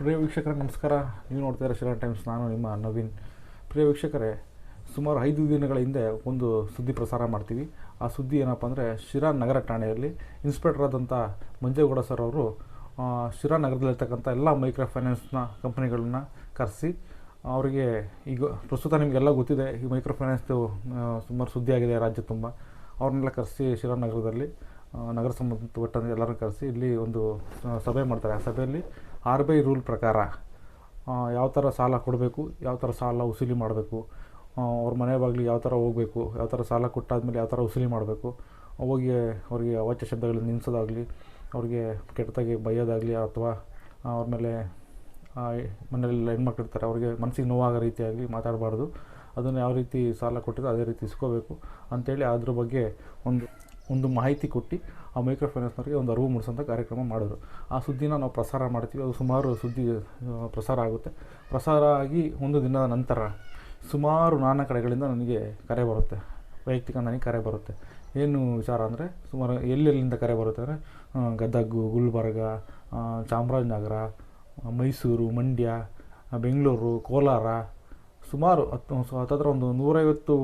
ಪ್ರಿಯ ವೀಕ್ಷಕರೇ, ನಮಸ್ಕಾರ. ನೀವು ನೋಡ್ತಾ ಇರೋ ಶಿರಾ ಟೈಮ್ಸ್, ನಾನು ನಿಮ್ಮ ನವೀನ್. ಪ್ರಿಯ ವೀಕ್ಷಕರೇ, ಸುಮಾರು ಐದು ದಿನಗಳ ಹಿಂದೆ ಒಂದು ಸುದ್ದಿ ಪ್ರಸಾರ ಮಾಡ್ತೀವಿ. ಆ ಸುದ್ದಿ ಏನಪ್ಪ ಅಂದರೆ ಶಿರಾ ನಗರ ಠಾಣೆಯಲ್ಲಿ ಇನ್ಸ್ಪೆಕ್ಟರ್ ಆದಂಥ ಮಂಜೇಗೌಡ ಸರ್ ಅವರು ಶಿರಾ ನಗರದಲ್ಲಿರ್ತಕ್ಕಂಥ ಎಲ್ಲ ಮೈಕ್ರೋ ಫೈನಾನ್ಸ್ನ ಕಂಪ್ನಿಗಳನ್ನ ಕರೆಸಿ, ಅವರಿಗೆ ಈಗ ಪ್ರಸ್ತುತ ನಿಮಗೆಲ್ಲ ಗೊತ್ತಿದೆ, ಈ ಮೈಕ್ರೋ ಫೈನಾನ್ಸ್ದು ಸುಮಾರು ಸುದ್ದಿ ಆಗಿದೆ, ರಾಜ್ಯ ತುಂಬ. ಅವ್ರನ್ನೆಲ್ಲ ಕರೆಸಿ ಶಿರಾ ನಗರದಲ್ಲಿ ನಗರ ಸಂಬಂಧಪಟ್ಟಂತೆ ಎಲ್ಲರೂ ಕರೆಸಿ ಇಲ್ಲಿ ಒಂದು ಸಭೆ ಮಾಡ್ತಾರೆ. ಆ ಸಭೆಯಲ್ಲಿ ಆರ್ ಬಿ ಐ ರೂಲ್ ಪ್ರಕಾರ ಯಾವ ಥರ ಸಾಲ ಕೊಡಬೇಕು, ಯಾವ ಥರ ಸಾಲ ವಸೂಲಿ ಮಾಡಬೇಕು ಅವ್ರ ಮನೆ ಬಾಗಿಲಿಗೆ ಯಾವ ಥರ ಹೋಗಬೇಕು, ಯಾವ ಥರ ಸಾಲ ಕೊಟ್ಟಾದ್ಮೇಲೆ ಯಾವ ಥರ ವಸೂಲಿ ಮಾಡಬೇಕು, ಹೋಗಿ ಅವರಿಗೆ ಅವಾಚ್ಯ ಶಬ್ದಗಳನ್ನ ನಿಲ್ಲಿಸೋದಾಗಲಿ ಅವ್ರಿಗೆ ಕೆಟ್ಟದಾಗಿ ಬೈಯೋದಾಗಲಿ ಅಥವಾ ಅವ್ರ ಮೇಲೆ ಮನೆಯಲ್ಲೆಲ್ಲ ಹೆಣ್ಮಕ್ಳು ಇರ್ತಾರೆ, ಅವ್ರಿಗೆ ಮನಸ್ಸಿಗೆ ನೋವಾಗೋ ರೀತಿಯಾಗಲಿ ಮಾತಾಡಬಾರ್ದು. ಅದನ್ನು ಯಾವ ರೀತಿ ಸಾಲ ಕೊಟ್ಟಿದ್ದು ಅದೇ ರೀತಿ ಇಸ್ಕೋಬೇಕು. ಅಂಥೇಳಿ ಅದ್ರ ಬಗ್ಗೆ ಒಂದು ಒಂದು ಮಾಹಿತಿ ಕೊಟ್ಟು ಆ ಮೈಕ್ರೋ ಫೈನಾನ್ಸ್ನವ್ರಿಗೆ ಒಂದು ಅರಿವು ಮೂಡಿಸೋಂಥ ಕಾರ್ಯಕ್ರಮ ಮಾಡಿದ್ರು ಆ ಸುದ್ದಿನ ನಾವು ಪ್ರಸಾರ ಮಾಡ್ತೀವಿ. ಅದು ಸುಮಾರು ಸುದ್ದಿ ಪ್ರಸಾರ ಆಗುತ್ತೆ. ಪ್ರಸಾರ ಆಗಿ ಒಂದು ದಿನದ ನಂತರ ಸುಮಾರು ನಾನಾ ಕಡೆಗಳಿಂದ ನನಗೆ ಕರೆ ಬರುತ್ತೆ. ವೈಯಕ್ತಿಕ ನನಗೆ ಕರೆ ಬರುತ್ತೆ. ಏನು ವಿಚಾರ ಅಂದರೆ ಸುಮಾರು ಎಲ್ಲೆಲ್ಲಿಂದ ಕರೆ ಬರುತ್ತೆ ಅಂದರೆ ಗದಗ್ಗು ಗುಲ್ಬರ್ಗ ಚಾಮರಾಜನಗರ, ಮೈಸೂರು, ಮಂಡ್ಯ ಬೆಂಗಳೂರು, ಕೋಲಾರ, ಸುಮಾರು ಹತ್ತು, ಹತ್ತತ್ರ ಒಂದು ನೂರೈವತ್ತು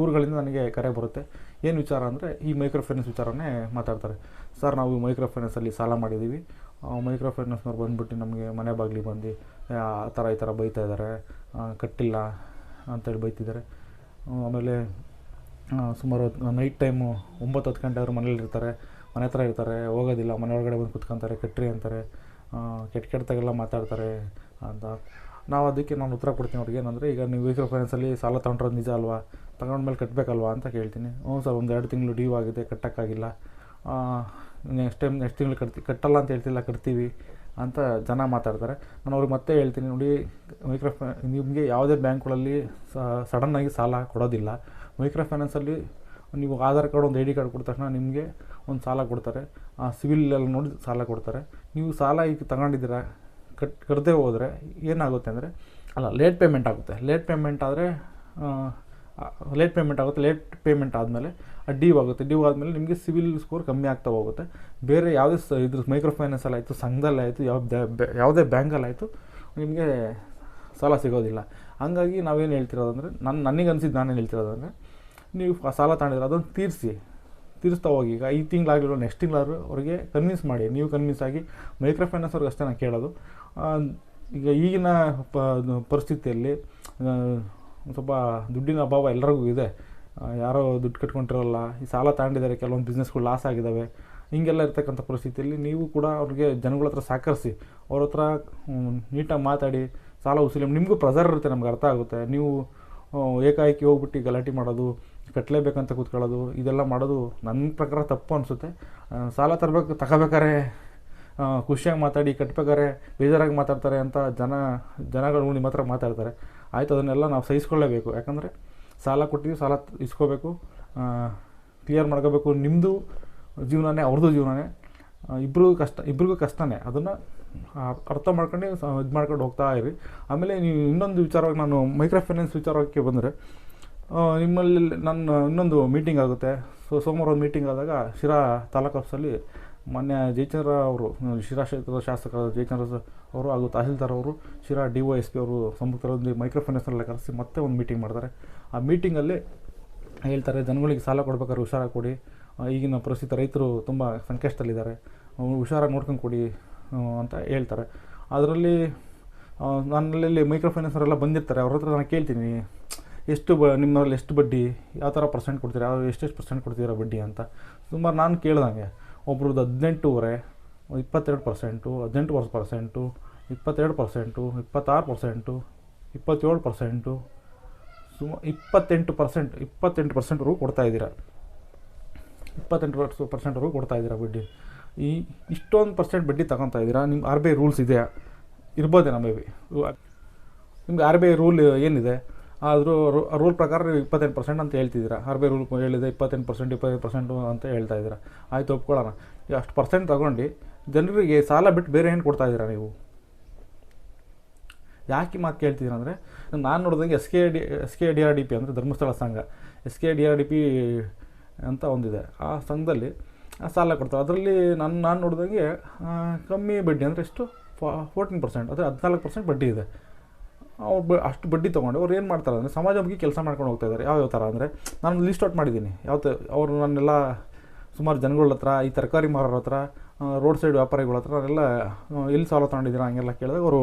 ಊರುಗಳಿಂದ ನನಗೆ ಕರೆ ಬರುತ್ತೆ. ಏನು ವಿಚಾರ ಅಂದರೆ ಈ ಮೈಕ್ರೋ ಫೈನಾನ್ಸ್ ವಿಚಾರನೇ ಮಾತಾಡ್ತಾರೆ. ಸರ್, ನಾವು ಈ ಮೈಕ್ರೋ ಫೈನಾನ್ಸಲ್ಲಿ ಸಾಲ ಮಾಡಿದ್ದೀವಿ ಮೈಕ್ರೋ ಫೈನಾನ್ಸ್ನವ್ರು ಬಂದ್ಬಿಟ್ಟು ನಮಗೆ ಮನೆ ಬಾಗಿಲಿಗೆ ಬಂದು ಆ ಥರ ಈ ಥರ ಬೈತಾ ಇದ್ದಾರೆ ಕಟ್ಟಿಲ್ಲ ಅಂತೇಳಿ ಬೈತಿದ್ದಾರೆ. ಆಮೇಲೆ ಸುಮಾರು ನೈಟ್ ಟೈಮು ಒಂಬತ್ತು ಹತ್ತು ಗಂಟೆ ಆದರೂ ಮನೇಲಿ ಇರ್ತಾರೆ. ಮನೆ ಹತ್ರ ಇರ್ತಾರೆ. ಹೋಗೋದಿಲ್ಲ. ಮನೆ ಒಳಗಡೆ ಬಂದು ಕುತ್ಕೊಂತಾರೆ. ಕಟ್ರಿ ಅಂತಾರೆ. ಕೆಟ್ಟ ಕೆಟ್ಟದಾಗೆಲ್ಲ ಮಾತಾಡ್ತಾರೆ ಅಂತ. ನಾವು ಅದಕ್ಕೆ ನಾನು ಉತ್ತರ ಕೊಡ್ತೀನಿ ಅವ್ರಿಗೆ ಏನಂದರೆ, ಈಗ ನೀವು ಮೈಕ್ರೋ ಫೈನಾನ್ಸಲ್ಲಿ ಸಾಲ ತೊಗೊಂಡ್ರೆ ನಿಜ ಅಲ್ವಾ? ತಗೊಂಡ್ಮೇಲೆ ಕಟ್ಟಬೇಕಲ್ವಾ ಅಂತ ಕೇಳ್ತೀನಿ. ಹ್ಞೂ ಸರ್, ಒಂದು ಎರಡು ತಿಂಗಳು ಡ್ಯೂ ಆಗಿದೆ, ಕಟ್ಟೋಕ್ಕಾಗಿಲ್ಲ. ನೆಕ್ಸ್ಟ್ ಟೈಮ್ ನೆಕ್ಸ್ಟ್ ತಿಂಗಳು ಕಟ್ತಿ, ಕಟ್ಟಲ್ಲ ಅಂತ ಹೇಳ್ತಿಲ್ಲ, ಕಟ್ತೀವಿ ಅಂತ ಜನ ಮಾತಾಡ್ತಾರೆ. ನಾನು ಅವ್ರಿಗೆ ಮತ್ತೆ ಹೇಳ್ತೀನಿ, ನೋಡಿ ಮೈಕ್ರೋ ನಿಮಗೆ ಯಾವುದೇ ಬ್ಯಾಂಕ್ಗಳಲ್ಲಿ ಸಡನ್ನಾಗಿ ಸಾಲ ಕೊಡೋದಿಲ್ಲ. ಮೈಕ್ರೋ ಫೈನಾನ್ಸಲ್ಲಿ ನೀವು ಆಧಾರ್ ಕಾರ್ಡ್, ಒಂದು ಐ ಡಿ ಕಾರ್ಡ್ ಕೊಟ್ಟ ತಕ್ಷಣ ನಿಮಗೆ ಒಂದು ಸಾಲ ಕೊಡ್ತಾರೆ. ಆ, ಸಿವಿಲ್ ಎಲ್ಲ ನೋಡಿ ಸಾಲ ಕೊಡ್ತಾರೆ. ನೀವು ಸಾಲ ಈಗ ತಗೊಂಡಿದ್ದೀರಾ, ಕಟ್ ಕಟ್ಟದೇ ಹೋದರೆ ಏನಾಗುತ್ತೆ ಅಂದರೆ, ಅಲ್ಲ ಲೇಟ್ ಪೇಮೆಂಟ್ ಆಗುತ್ತೆ. ಲೇಟ್ ಪೇಮೆಂಟ್ ಆದರೆ ಲೇಟ್ ಪೇಮೆಂಟ್ ಆಗುತ್ತೆ ಲೇಟ್ ಪೇಮೆಂಟ್ ಆದಮೇಲೆ ಡ್ಯೂ ಆಗುತ್ತೆ. ಡ್ಯೂ ಆದಮೇಲೆ ನಿಮಗೆ ಸಿವಿಲ್ ಸ್ಕೋರ್ ಕಮ್ಮಿ ಆಗ್ತಾ ಹೋಗುತ್ತೆ. ಬೇರೆ ಯಾವುದೇ ಸ ಇದ್ರ ಮೈಕ್ರೋ ಫೈನಾನ್ಸಲ್ಲಿ ಆಯಿತು, ಸಂಘದಲ್ಲಿ ಆಯಿತು, ಯಾವ ಯಾವುದೇ ಬ್ಯಾಂಕಲ್ಲಾಯಿತು ನಿಮಗೆ ಸಾಲ ಸಿಗೋದಿಲ್ಲ. ಹಾಗಾಗಿ ನಾವೇನು ಹೇಳ್ತಿರೋದಂದರೆ ನನ್ನ ನನಗೆ ಅನಿಸಿದ್ದು ನಾನೇನು ಹೇಳ್ತಿರೋದಂದರೆ, ನೀವು ಸಾಲ ತಗೊಂಡಿದ್ರೆ ಅದನ್ನು ತೀರಿಸಿ. ತೀರಿಸ್ತಾ ಹೋಗಿ. ಈಗ ಐದು ತಿಂಗಳಾಗಲಿಲ್ಲ ನೆಕ್ಸ್ಟ್ ತಿಂಗಳಾದ್ರು ಅವ್ರಿಗೆ ಕನ್ವಿನ್ಸ್ ಮಾಡಿ. ನೀವು ಕನ್ವಿನ್ಸ್ ಆಗಿ ಮೈಕ್ರೋ ಫೈನಾನ್ಸ್ ಅವ್ರಿಗೆ ಅಷ್ಟೇ ನಾನು ಕೇಳೋದು ಈಗ ಈಗಿನ ಪರಿಸ್ಥಿತಿಯಲ್ಲಿ ಒಂದ್ ಸ್ವಲ್ಪ ದುಡ್ಡಿನ ಅಭಾವ ಎಲ್ಲರಿಗೂ ಇದೆ. ಯಾರೋ ದುಡ್ಡು ಕಟ್ಕೊಂಡಿರಲ್ಲ, ಈ ಸಾಲ ತಗೊಂಡಿದ್ದಾರೆ, ಕೆಲವೊಂದು ಬಿಸ್ನೆಸ್ಗಳು ಲಾಸ್ ಆಗಿದ್ದಾವೆ ಹಿಂಗೆಲ್ಲ ಇರ್ತಕ್ಕಂಥ ಪರಿಸ್ಥಿತಿಯಲ್ಲಿ ನೀವು ಕೂಡ ಅವ್ರಿಗೆ ಜನಗಳ ಹತ್ರ ಸಹಕರಿಸಿ, ಅವ್ರ ಹತ್ರ ನೀಟಾಗಿ ಮಾತಾಡಿ, ಸಾಲ ಉಸಿಲಿ ನಿಮಗೂ ಪ್ರೆಸರ್ ಇರುತ್ತೆ, ನಮ್ಗೆ ಅರ್ಥ ಆಗುತ್ತೆ. ನೀವು ಏಕಾಏಕಿ ಹೋಗ್ಬಿಟ್ಟು ಗಲಾಟೆ ಮಾಡೋದು ಕಟ್ಟಲೇಬೇಕಂತ ಕೂತ್ಕೊಳ್ಳೋದು, ಇದೆಲ್ಲ ಮಾಡೋದು ನನ್ನ ಪ್ರಕಾರ ತಪ್ಪು ಅನಿಸುತ್ತೆ. ಸಾಲ ತರಬೇಕು ತಗೋಬೇಕಾರೆ ಖುಷಿಯಾಗಿ ಮಾತಾಡಿ ಕಟ್ಬೇಕಾರೆ ಬೇಜಾರಾಗಿ ಮಾತಾಡ್ತಾರೆ ಅಂತ ಜನ, ಜನಗಳು ನಿಮ್ಮ ಹತ್ರ ಮಾತಾಡ್ತಾರೆ. ಆಯಿತು, ಅದನ್ನೆಲ್ಲ ನಾವು ಸಹಿಸ್ಕೊಳ್ಳೇಬೇಕು. ಯಾಕಂದರೆ ಸಾಲ ಕೊಟ್ಟಿದ್ದೀವಿ ಸಾಲ ಇಸ್ಕೋಬೇಕು ಕ್ಲಿಯರ್ ಮಾಡ್ಕೋಬೇಕು ನಿಮ್ಮದು ಜೀವನನೇ, ಅವ್ರದ್ದು ಜೀವನನೇ. ಇಬ್ಬರಿಗೂ ಕಷ್ಟ, ಇಬ್ರಿಗೂ ಕಷ್ಟನೇ. ಅದನ್ನು ಅರ್ಥ ಮಾಡ್ಕೊಂಡು ಇದು ಮಾಡ್ಕೊಂಡು ಹೋಗ್ತಾ ಇರಿ. ಆಮೇಲೆ ನೀವು ಇನ್ನೊಂದು ವಿಚಾರವಾಗಿ ನಾನು ಮೈಕ್ರೋ ಫೈನಾನ್ಸ್ ವಿಚಾರಕ್ಕೆ ಬಂದರೆ ನಿಮ್ಮಲ್ಲಿ ನನ್ನ ಇನ್ನೊಂದು ಮೀಟಿಂಗ್ ಆಗುತ್ತೆ. ಸೊ, ಸೋಮವಾರ ಮೀಟಿಂಗ್ ಆದಾಗ ಶಿರಾ ತಾಲೂಕು ಆಫೀಸಲ್ಲಿ ಮೊನ್ನೆ ಜಯಚಂದ್ರ ಅವರು ಶಿರಾ ಕ್ಷೇತ್ರದ ಶಾಸಕ ಜಯಚಂದ್ರ ಅವರು ಹಾಗೂ ತಹಸೀಲ್ದಾರ್ ಅವರು Sira D O S P ಅವರು ಸಂಯುಕ್ತರೊಂದಿಗೆ ಮೈಕ್ರೋ ಕರೆಸಿ ಮತ್ತೆ ಒಂದು ಮೀಟಿಂಗ್ ಮಾಡ್ತಾರೆ ಆ ಮೀಟಿಂಗಲ್ಲಿ ಹೇಳ್ತಾರೆ, ಜನಗಳಿಗೆ ಸಾಲ ಕೊಡ್ಬೇಕಾದ್ರೆ ಹುಷಾರಾಗಿ ಕೊಡಿ. ಈಗಿನ ಪರಿಸ್ಥಿತಿ ರೈತರು ತುಂಬ ಸಂಕಷ್ಟದಲ್ಲಿದ್ದಾರೆ. ಹುಷಾರಾಗಿ ನೋಡ್ಕೊಂಡು ಕೊಡಿ ಅಂತ ಹೇಳ್ತಾರೆ. ಅದರಲ್ಲಿ ನನ್ನಲ್ಲಿ ಮೈಕ್ರೋ ಫೈನಾನ್ಸರೆಲ್ಲ ಬಂದಿರ್ತಾರೆ. ಅವ್ರ ಹತ್ರ ನಾನು ಕೇಳ್ತೀನಿ. ಎಷ್ಟು ಬ ನಿಮ್ಮಲ್ಲಿ ಎಷ್ಟು ಬಡ್ಡಿ, ಯಾವ ಥರ ಪರ್ಸೆಂಟ್ ಕೊಡ್ತೀರಾ ಯಾವ ಎಷ್ಟೆಷ್ಟು ಪರ್ಸೆಂಟ್ ಕೊಡ್ತೀರಾ ಬಡ್ಡಿ ಅಂತ. ಸುಮಾರು ನಾನು ಕೇಳ್ದಂಗೆ. ಒಬ್ರದ್ದು ಹದಿನೆಂಟೂವರೆ, ಇಪ್ಪತ್ತೆರಡು ಪರ್ಸೆಂಟು, ಹದಿನೆಂಟು ವರ್ಷ ಪರ್ಸೆಂಟು, ಇಪ್ಪತ್ತೆರಡು ಪರ್ಸೆಂಟು, ಇಪ್ಪತ್ತಾರು ಪರ್ಸೆಂಟು, ಇಪ್ಪತ್ತೇಳು ಪರ್ಸೆಂಟು, ಸುಮ ಇಪ್ಪತ್ತೆಂಟು ಪರ್ಸೆಂಟ್, ಇಪ್ಪತ್ತೆಂಟು ಪರ್ಸೆಂಟ್ವರೆಗೂ ಕೊಡ್ತಾ ಇದ್ದೀರಾ. ಇಪ್ಪತ್ತೆಂಟು ಪರ್ಸ್ ಪರ್ಸೆಂಟ್ವರೆಗೂ ಕೊಡ್ತಾ ಇದ್ದೀರಾ ಬಡ್ಡಿ. ಈ ಇಷ್ಟೊಂದು ಪರ್ಸೆಂಟ್ ಬಡ್ಡಿ ತಗೊತಾ ಇದ್ದೀರಾ? ನಿಮ್ಮ ಆರ್ ಬಿ ಐ ರೂಲ್ಸ್ ಇದೆಯಾ? ಇರ್ಬೋದೇನೋ ಮೇ ಬಿ ನಿಮ್ಗೆ ಆರ್ ಬಿ ಐ ರೂಲ್ ಏನಿದೆ? ಆದರೂ ರೂಲ್ ಪ್ರಕಾರ ನೀವು ಇಪ್ಪತ್ತೆಂಟು ಪರ್ಸೆಂಟ್ ಅಂತ ಹೇಳ್ತಿದ್ದೀರಾ. ಆರ್ ಬಿ ಐ ರೂಲ್ ಹೇಳಿದೆ ಇಪ್ಪತ್ತೆಂಟು ಪರ್ಸೆಂಟ್ ಇಪ್ಪತ್ತೈದು ಪರ್ಸೆಂಟು ಅಂತ ಹೇಳ್ತಾ ಇದ್ದೀರಾ. ಆಯ್ತು, ಒಪ್ಕೊಳ್ಳೋಣ. ಅಷ್ಟು ಪರ್ಸೆಂಟ್ ತೊಗೊಂಡು ಜನರಿಗೆ ಸಾಲ ಬಿಟ್ಟು ಬೇರೆ ಏನು ಕೊಡ್ತಾ ಇದ್ದೀರಾ ನೀವು? ಯಾಕೆ ಮಾತು ಕೇಳ್ತಿದ್ದೀರ ಅಂದರೆ, ನಾನು ನೋಡಿದಂಗೆ S K D S K D R D P ಅಂದರೆ ಧರ್ಮಸ್ಥಳ ಸಂಘ. S K D R D P ಅಂತ ಒಂದಿದೆ. ಆ ಸಂಘದಲ್ಲಿ ಸಾಲ ಕೊಡ್ತಾರೆ. ಅದರಲ್ಲಿ ನಾನು ನಾನು ನೋಡಿದಂಗೆ ಕಮ್ಮಿ ಬಡ್ಡಿ ಅಂದರೆ ಎಷ್ಟು? ಫೋರ್ಟೀನ್ ಪರ್ಸೆಂಟ್ ಅಂದರೆ ಹದಿನಾಲ್ಕು ಪರ್ಸೆಂಟ್ ಬಡ್ಡಿ ಇದೆ. ಅವ್ರು ಬ ಅಷ್ಟು ಬಡ್ಡಿ ತೊಗೊಂಡು ಅವ್ರು ಏನು ಮಾಡ್ತಾರೆ ಅಂದರೆ ಸಮಾಜಮುಖಿ ಕೆಲಸ ಮಾಡ್ಕೊಂಡು ಹೋಗ್ತಾ ಇದ್ದಾರೆ ಯಾವ್ಯಾವ ಥರ ಅಂದರೆ ನಾನು ಲಿಸ್ಟ್ ಔಟ್ ಮಾಡಿದ್ದೀನಿ ಯಾವ ಅವರು ನನ್ನೆಲ್ಲ ಸುಮಾರು ಜನಗಳ ಹತ್ರ, ಈ ತರಕಾರಿ ಮಾರೋರ ಹತ್ರ ರೋಡ್ ಸೈಡ್ ವ್ಯಾಪಾರಿಗಳ ಹತ್ರ ಅವರೆಲ್ಲ ಎಲ್ಲಿ ಸಾಲ ತೊಗೊಂಡಿದ್ದೀರಾ ಹಂಗೆಲ್ಲ ಕೇಳಿದಾಗ ಅವರು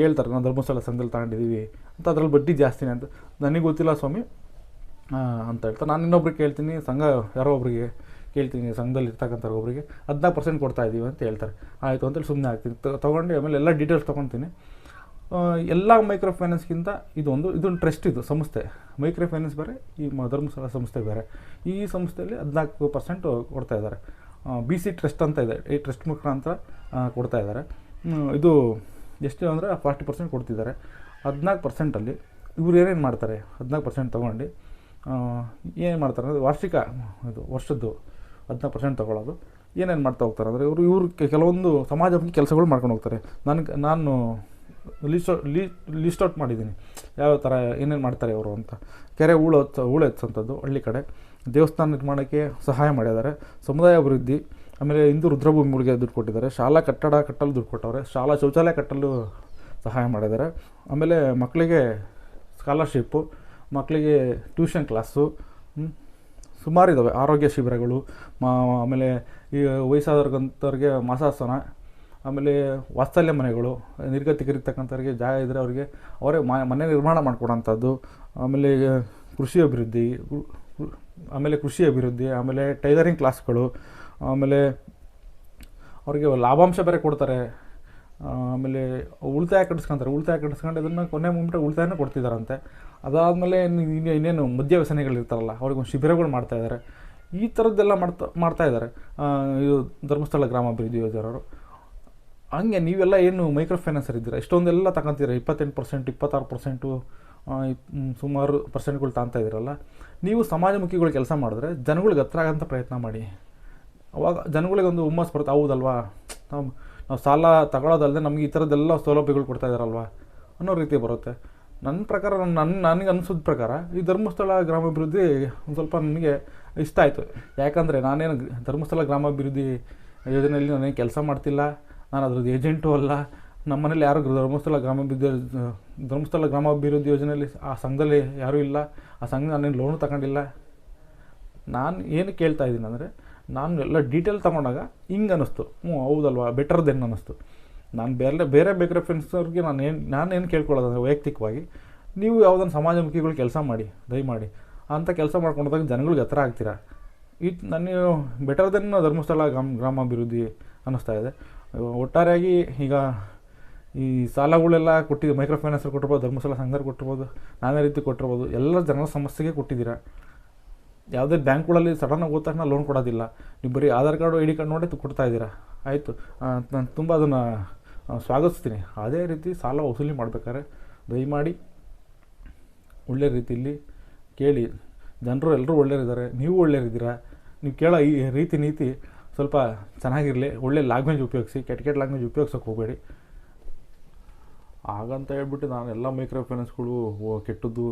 ಹೇಳ್ತಾರೆ, ನಾನು ಧರ್ಮಸ್ಥಳ ಸಂಘದಲ್ಲಿ ತಗೊಂಡಿದ್ದೀವಿ ಅಂತ ಅದ್ರಲ್ಲಿ ಬಡ್ಡಿ ಜಾಸ್ತಿನೇ ಅಂತ. ನನಗೆ ಗೊತ್ತಿಲ್ಲ ಸ್ವಾಮಿ. ಅಂತ ಹೇಳ್ತಾರೆ ನಾನು ಇನ್ನೊಬ್ರಿಗೆ ಕೇಳ್ತೀನಿ, ಸಂಘ ಯಾರೋ ಒಬ್ರಿಗೆ ಕೇಳ್ತೀನಿ, ಸಂಘದಲ್ಲಿ ಇರ್ತಕ್ಕಂಥ ಒಬ್ಬರಿಗೆ ಹದಿನಾಲ್ಕು ಪರ್ಸೆಂಟ್ ಕೊಡ್ತಾ ಇದ್ದೀವಿ ಅಂತ ಹೇಳ್ತಾರೆ. ಆಯಿತು ಅಂತೇಳಿ ಸುಮ್ಮನೆ ಆಗ್ತೀನಿ ತೊಗೊಂಡು, ಆಮೇಲೆ ಎಲ್ಲ ಡೀಟೇಲ್ಸ್ ತೊಗೊತೀನಿ. ಎಲ್ಲ ಮೈಕ್ರೋ ಫೈನಾನ್ಸ್ಗಿಂತ ಇದೊಂದು ಇದೊಂದು ಟ್ರಸ್ಟ್ ಇದು ಸಂಸ್ಥೆ. ಮೈಕ್ರೋ ಫೈನಾನ್ಸ್ ಬೇರೆ, ಈ ಧರ್ಮಸ್ಥಳ ಸಂಸ್ಥೆ ಬೇರೆ. ಈ ಸಂಸ್ಥೆಯಲ್ಲಿ ಹದಿನಾಲ್ಕು ಪರ್ಸೆಂಟ್ ಕೊಡ್ತಾ ಇದ್ದಾರೆ. ಬಿ ಸಿ ಟ್ರಸ್ಟ್ ಅಂತ ಇದೆ. ಈ ಟ್ರಸ್ಟ್ ಮುಖಾಂತರ ಕೊಡ್ತಾ ಇದ್ದಾರೆ. ಇದು ಎಷ್ಟು ಅಂದರೆ ಫಾರ್ಟಿ ಪರ್ಸೆಂಟ್ ಕೊಡ್ತಿದ್ದಾರೆ. ಹದಿನಾಲ್ಕು ಪರ್ಸೆಂಟಲ್ಲಿ ಇವ್ರು ಏನೇನು ಮಾಡ್ತಾರೆ? ಹದಿನಾಲ್ಕು ಪರ್ಸೆಂಟ್ ತೊಗೊಂಡು ಏನು ಮಾಡ್ತಾರೆ ಅಂದರೆ ವಾರ್ಷಿಕ, ಇದು ವರ್ಷದ್ದು ಹದಿನಾಲ್ಕು ಪರ್ಸೆಂಟ್ ತೊಗೊಳ್ಳೋದು ಏನೇನು ಮಾಡ್ತಾ ಹೋಗ್ತಾರೆ ಅಂದರೆ ಇವರು ಇವರು ಕೆಲವೊಂದು ಸಮಾಜಮುಖಿ ಕೆಲಸಗಳು ಮಾಡ್ಕೊಂಡು ಹೋಗ್ತಾರೆ. ನನಗೆ, ನಾನು ಲಿಸ್ಟ್ ಲಿಸ್ಟ್ ಔಟ್ ಮಾಡಿದ್ದೀನಿ. ಯಾವ ಥರ ಏನೇನು ಮಾಡ್ತಾರೆ ಅವರು ಅಂತ. ಕೆರೆ ಹೂಳು ಹೂಳು ಹೆಚ್ಚಂಥದ್ದು ಹಳ್ಳಿ ಕಡೆ. ದೇವಸ್ಥಾನ ನಿರ್ಮಾಣಕ್ಕೆ ಸಹಾಯ ಮಾಡಿದ್ದಾರೆ. ಸಮುದಾಯ ಅಭಿವೃದ್ಧಿ, ಆಮೇಲೆ ಹಿಂದೂ ರುದ್ರಭೂಮಿಗಳಿಗೆ ದುಡ್ಡು ಕೊಟ್ಟಿದ್ದಾರೆ. ಶಾಲಾ ಕಟ್ಟಡ ಕಟ್ಟಲು ದುಡ್ಡು ಕೊಟ್ಟವ್ರೆ. ಶಾಲಾ ಶೌಚಾಲಯ ಕಟ್ಟಲು ಸಹಾಯ ಮಾಡಿದ್ದಾರೆ. ಆಮೇಲೆ ಮಕ್ಕಳಿಗೆ ಸ್ಕಾಲರ್ಶಿಪ್ಪು ಮಕ್ಕಳಿಗೆ ಟ್ಯೂಷನ್ ಕ್ಲಾಸು ಸುಮಾರಿದ್ದಾವೆ ಆರೋಗ್ಯ ಶಿಬಿರಗಳು, ಮಾ ಆಮೇಲೆ ಈ ವಯಸ್ಸಾದವ್ರಿಗಂಥವ್ರಿಗೆ ಮಾಸಾಸನ ಆಮೇಲೆ ವಾತ್ಸಲ್ಯ ಮನೆಗಳು, ನಿರ್ಗತಿಕರಿರ್ತಕ್ಕಂಥವ್ರಿಗೆ ಜಾಗ ಇದ್ದರೆ ಅವರಿಗೆ ಅವರೇ ಮನೆ ನಿರ್ಮಾಣ ಮಾಡಿಕೊಡೋಂಥದ್ದು. ಆಮೇಲೆ ಕೃಷಿ ಅಭಿವೃದ್ಧಿ ಆಮೇಲೆ ಕೃಷಿ ಅಭಿವೃದ್ಧಿ, ಆಮೇಲೆ ಟೈಲರಿಂಗ್ ಕ್ಲಾಸ್ಗಳು, ಆಮೇಲೆ ಅವರಿಗೆ ಲಾಭಾಂಶ ಬೇರೆ ಕೊಡ್ತಾರೆ. ಆಮೇಲೆ ಉಳಿತಾಯ ಕಟ್ಟಿಸ್ಕೊಂತಾರೆ. ಉಳಿತಾಯ ಕಟ್ಟಿಸ್ಕೊಂಡು ಅದನ್ನು ಕೊನೆ ಮುಂಬಿಟ್ಟು ಉಳಿತಾಯನೂ ಕೊಡ್ತಿದ್ದಾರಂತೆ ಅದಾದಮೇಲೆ ಇನ್ನೇ ಇನ್ನೇನು ಮದ್ಯ ವ್ಯಸನಿಗಳಿರ್ತಾರಲ್ಲ ಅವ್ರಿಗೆ ಒಂದು ಶಿಬಿರಗಳು ಮಾಡ್ತಾಯಿದ್ದಾರೆ ಈ ಥರದ್ದೆಲ್ಲ ಮಾಡ್ತಾ ಮಾಡ್ತಾಯಿದ್ದಾರೆ ಇದು ಧರ್ಮಸ್ಥಳ ಗ್ರಾಮಾಭಿವೃದ್ಧಿ ಯೋಜನೆಯವರು. ಹಂಗೆ ನೀವೆಲ್ಲ ಏನು ಮೈಕ್ರೋ ಫೈನಾನ್ಸರ್ ಇದ್ದೀರಾ? ಇಷ್ಟೊಂದೆಲ್ಲ ತಗೊಂತೀರ? ಇಪ್ಪತ್ತೆಂಟು ಪರ್ಸೆಂಟ್ ಇಪ್ಪತ್ತಾರು ಪರ್ಸೆಂಟು ಸುಮಾರು ಪರ್ಸೆಂಟ್ಗಳು ತಾಂತಾ ಇದ್ದೀರಲ್ಲ? ನೀವು ಸಮಾಜಮುಖಿಗಳು ಕೆಲಸ ಮಾಡಿದ್ರೆ ಜನಗಳಿಗೆ ಹತ್ರ ಆಗೋಂಥ ಪ್ರಯತ್ನ ಮಾಡಿ. ಅವಾಗ ಜನಗಳಿಗೆ ಒಂದು ಹುಮ್ಮಸ್ ಬರುತ್ತೆ, ಹೌದಲ್ವಾ? ನಾವು ನಾವು ಸಾಲ ತಗೊಳ್ಳೋದಲ್ಲದೆ ನಮಗೆ ಈ ಥರದ್ದೆಲ್ಲ ಸೌಲಭ್ಯಗಳು ಕೊಡ್ತಾ ಇದ್ದಾರಲ್ವಾ ಅನ್ನೋ ರೀತಿ ಬರುತ್ತೆ. ನನ್ನ ಪ್ರಕಾರ, ನನ್ನ ನನಗೆ ಅನಿಸಿದ ಪ್ರಕಾರ, ಈ ಧರ್ಮಸ್ಥಳ ಗ್ರಾಮಾಭಿವೃದ್ಧಿ ಒಂದು ಸ್ವಲ್ಪ ನನಗೆ ಇಷ್ಟ ಆಯಿತು. ಯಾಕಂದರೆ ನಾನೇನು ಧರ್ಮಸ್ಥಳ ಗ್ರಾಮಾಭಿವೃದ್ಧಿ ಯೋಜನೆಯಲ್ಲಿ ನಾನೇನು ಕೆಲಸ ಮಾಡ್ತಿಲ್ಲ. ನಾನು ಅದ್ರದ್ದು ಏಜೆಂಟು ಅಲ್ಲ. ನಮ್ಮ ಮನೇಲಿ ಯಾರು ಧರ್ಮಸ್ಥಳ ಗ್ರಾಮಾಭಿವೃದ್ಧಿ ಧರ್ಮಸ್ಥಳ ಗ್ರಾಮಾಭಿವೃದ್ಧಿ ಯೋಜನೆಯಲ್ಲಿ ಆ ಸಂಘದಲ್ಲಿ ಯಾರೂ ಇಲ್ಲ. ಆ ಸಂಘ ನಾನೇನು ಲೋನು ತಗೊಂಡಿಲ್ಲ. ನಾನು ಏನು ಕೇಳ್ತಾ ಇದ್ದೀನಿ ಅಂದರೆ, ನಾನು ಎಲ್ಲ ಡೀಟೇಲ್ ತೊಗೊಂಡಾಗ ಹಿಂಗೆ ಅನ್ನಿಸ್ತು. ಹ್ಞೂ ಹೌದಲ್ವಾ? ಬೆಟರ್ ದೆನ್ ಅನ್ನಿಸ್ತು. ನಾನು ಬೇರೆ ಬೇರೆ ಬೇರೆ ಫ್ರೆಂಡ್ಸ್ನವ್ರಿಗೆ ನಾನು ಏನು ನಾನೇನು ಕೇಳ್ಕೊಳ್ಳೋದಂದ್ರೆ ವೈಯಕ್ತಿಕವಾಗಿ, ನೀವು ಯಾವುದೊಂದು ಸಮಾಜಮುಖಿಗಳು ಕೆಲಸ ಮಾಡಿ, ದಯಮಾಡಿ, ಅಂತ ಕೆಲಸ ಮಾಡ್ಕೊಂಡಾಗ ಜನಗಳಿಗೆ ಹತ್ರ ಆಗ್ತೀರಾ? ಈ ನಾನು ಬೆಟರ್ ದೆನ್ ಧರ್ಮಸ್ಥಳ ಗ್ರಾಮ, ಗ್ರಾಮಾಭಿವೃದ್ಧಿ ಅನ್ನಿಸ್ತಾ ಇದೆ. ಒಟ್ಟಾರೆಯಾಗಿ ಈಗ ಈ ಸಾಲಗಳೆಲ್ಲ ಕೊಟ್ಟಿದ್ದು ಮೈಕ್ರೋ ಫೈನಾನ್ಸರ್ ಕೊಟ್ಟಿರ್ಬೋದು, ಧರ್ಮಸ್ಥಳ ಸಂಘರು ಕೊಟ್ಟಿರ್ಬೋದು, ನಾನಾ ರೀತಿ ಕೊಟ್ಟಿರ್ಬೋದು, ಎಲ್ಲ ಜನರ ಸಮಸ್ಯೆಗೆ ಕೊಟ್ಟಿದ್ದೀರಾ? ಯಾವುದೇ ಬ್ಯಾಂಕ್ಗಳಲ್ಲಿ ಸಡನ್ನಾಗಿ ಹೋದ ತಕ್ಷಣ ಲೋನ್ ಕೊಡೋದಿಲ್ಲ. ನೀವು ಬರೀ Aadhaar card I D card ನೋಡಿ ಕೊಡ್ತಾ ಇದ್ದೀರಾ? ಆಯಿತು. ನಾನು ತುಂಬ ಅದನ್ನು ಸ್ವಾಗತಿಸ್ತೀನಿ. ಅದೇ ರೀತಿ ಸಾಲ ವಸೂಲಿ ಮಾಡ್ಬೇಕಾದ್ರೆ ದಯಮಾಡಿ ಒಳ್ಳೆ ರೀತಿಯಲ್ಲಿ ಕೇಳಿ. ಜನರು ಎಲ್ಲರೂ ಒಳ್ಳೆಯರಿದ್ದಾರೆ. ನೀವು ಒಳ್ಳೆಯರಿದ್ದೀರಾ? ನೀವು ಕೇಳೋ ಈ ರೀತಿ ನೀತಿ ಸ್ವಲ್ಪ ಚೆನ್ನಾಗಿರಲಿ, ಒಳ್ಳೆ ಲ್ಯಾಂಗ್ವೇಜ್ ಉಪಯೋಗಿಸಿ, ಕೆಟ್ಟ ಕೆಟ್ಟ ಲ್ಯಾಂಗ್ವೇಜ್ ಉಪಯೋಗಿಸೋಕೆ ಹೋಗಬೇಡಿ. ಹಾಗಂತ ಹೇಳ್ಬಿಟ್ಟು ನಾನು ಎಲ್ಲ ಮೈಕ್ರೋ ಫೈನಾನ್ಸ್ಗಳು ಕೆಟ್ಟದ್ದು,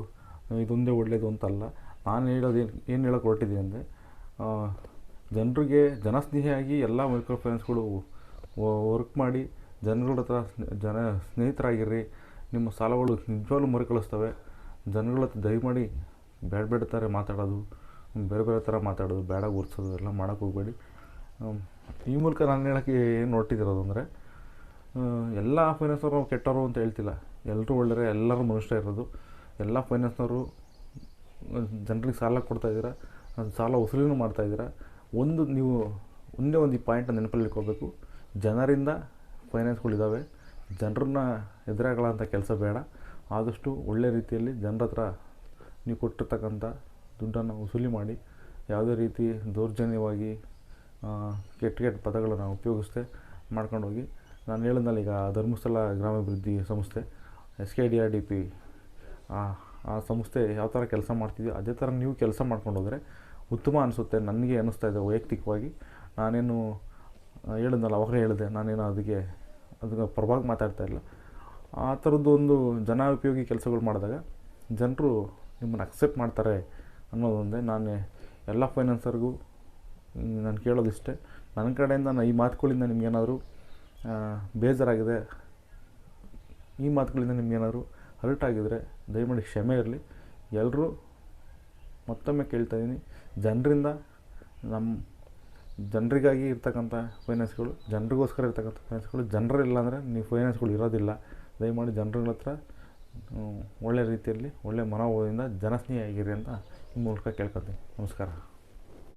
ಇದೊಂದೇ ಒಳ್ಳೆಯದು ಅಂತಲ್ಲ. ನಾನು ಹೇಳೋದು ಏನು ಏನು ಹೇಳೋಕೆ ಹೊರಟಿದ್ದೀನಿ ಅಂದರೆ ಜನರಿಗೆ ಜನಸ್ನೇಹಿಯಾಗಿ ಎಲ್ಲ ಮೈಕ್ರೋ ಫೈನಾನ್ಸ್ಗಳು ವರ್ಕ್ ಮಾಡಿ, ಜನಗಳ ಹತ್ರ ಜನ ಸ್ನೇಹಿತರಾಗಿರ್ರಿ, ನಿಮ್ಮ ಸಾಲಗಳು ನಿಜವಾಗ್ಲೂ ಮರುಕಳಿಸ್ತವೆ. ಜನಗಳ ಹತ್ರ ದಯಮಾಡಿ ಬೇಡ ಬೇಡ ಥರ ಮಾತಾಡೋದು, ಬೇರೆ ಬೇರೆ ಥರ ಮಾತಾಡೋದು ಬೇಡ ಗುರ್ಸೋದು ಎಲ್ಲ ಮಾಡೋಕ್ಕೆ ಹೋಗಬೇಡಿ. ಈ ಮೂಲಕ ನಾನು ಹೇಳೋಕ್ಕೆ ಏನು ಹೊರಟಿದಿರೋದು ಅಂದರೆ ಎಲ್ಲ ಫೈನಾನ್ಸ್ನವರು ಕೆಟ್ಟವರು ಅಂತ ಹೇಳ್ತಿಲ್ಲ. ಎಲ್ಲರೂ ಒಳ್ಳೆಯರೆ ಎಲ್ಲರೂ ಮನುಷ್ಯ ಇರೋದು. ಎಲ್ಲ ಫೈನಾನ್ಸ್ನವರು ಜನರಿಗೆ ಸಾಲ ಕೊಡ್ತಾ ಇದ್ದೀರಾ, ಅದು ಸಾಲ ವಸೂಲಿನೂ ಮಾಡ್ತಾ ಇದ್ದೀರಾ. ಒಂದು ನೀವು ಒಂದೇ ಒಂದು ಈ ಪಾಯಿಂಟ್ನ ನೆನಪಲ್ಲಿ ಇಟ್ಕೋಬೇಕು ಜನರಿಂದ ಫೈನಾನ್ಸ್ಗಳಿದ್ದಾವೆ ಜನರನ್ನ ಎದುರಾಗಳಂಥ ಕೆಲಸ ಬೇಡ. ಆದಷ್ಟು ಒಳ್ಳೆ ರೀತಿಯಲ್ಲಿ ಜನರ ಹತ್ರ ನೀವು ಕೊಟ್ಟಿರ್ತಕ್ಕಂಥ ದುಡ್ಡನ್ನು ವಸೂಲಿ ಮಾಡಿ, ಯಾವುದೇ ರೀತಿ ದೌರ್ಜನ್ಯವಾಗಿ ಕೆಟ್ಟ ಕೆಟ್ಟ ಪದಗಳನ್ನು ಉಪಯೋಗಿಸ್ದೆ ಮಾಡ್ಕೊಂಡು ಹೋಗಿ ನಾನು ಹೇಳಿದ್ನಲ್ಲ ಈಗ ಧರ್ಮಸ್ಥಳ ಗ್ರಾಮಾಭಿವೃದ್ಧಿ ಸಂಸ್ಥೆ S K D R D P ಆ ಸಂಸ್ಥೆ ಯಾವ ಥರ ಕೆಲಸ ಮಾಡ್ತಿದ್ವಿ ಅದೇ ಥರ ನೀವು ಕೆಲಸ ಮಾಡ್ಕೊಂಡು ಹೋದರೆ ಉತ್ತಮ ಅನಿಸುತ್ತೆ ನನಗೆ ಅನ್ನಿಸ್ತಾ ಇದೆ ವೈಯಕ್ತಿಕವಾಗಿ. ನಾನೇನು ಹೇಳಿದ್ನಲ್ಲ ಅವಾಗಲೇ ಹೇಳಿದೆ, ನಾನೇನು ಅದಕ್ಕೆ ಅದಕ್ಕೆ ಪರವಾಗಿ ಮಾತಾಡ್ತಾ ಇಲ್ಲ. ಆ ಥರದ್ದು ಒಂದು ಜನ ಉಪಯೋಗಿ ಕೆಲಸಗಳು ಮಾಡಿದಾಗ ಜನರು ನಿಮ್ಮನ್ನು ಅಕ್ಸೆಪ್ಟ್ ಮಾಡ್ತಾರೆ ಅನ್ನೋದೊಂದೇ ನಾನು ಎಲ್ಲ ಫೈನಾನ್ಸರ್ಗೂ ನಾನು ಕೇಳೋದಿಷ್ಟೇ. ನನ್ನ ಕಡೆಯಿಂದ ನಾನು ಈ ಮಾತುಗಳಿಂದ ನಿಮಗೇನಾದರೂ ಬೇಜಾರಾಗಿದೆ, ಈ ಮಾತುಗಳಿಂದ ನಿಮಗೇನಾದರೂ ಹರ್ಟ್ ಆಗಿದರೆ ದಯಮಾಡಿ ಕ್ಷಮೆ ಇರಲಿ. ಎಲ್ಲರೂ ಮತ್ತೊಮ್ಮೆ ಕೇಳ್ತಾ ಇದ್ದೀನಿ. ಜನರಿಂದ ನಮ್ಮ ಜನರಿಗಾಗಿ ಇರ್ತಕ್ಕಂಥ ಫೈನಾನ್ಸ್ಗಳು ಜನರಿಗೋಸ್ಕರ ಇರ್ತಕ್ಕಂಥ ಫೈನಾನ್ಸ್ಗಳು ಜನರಿಲ್ಲ ಅಂದರೆ ನೀವು ಫೈನಾನ್ಸ್ಗಳು ಇರೋದಿಲ್ಲ. ದಯಮಾಡಿ ಜನರುಗಳ ಹತ್ರ ಒಳ್ಳೆ ರೀತಿಯಲ್ಲಿ, ಒಳ್ಳೆ ಮನೋಭಾವದಿಂದ ಜನಸ್ನೇಹಿಯಾಗಿರಿ ಅಂತ ಈ ಮೂಲಕ ಕೇಳ್ಕೊತೀನಿ ನಮಸ್ಕಾರ.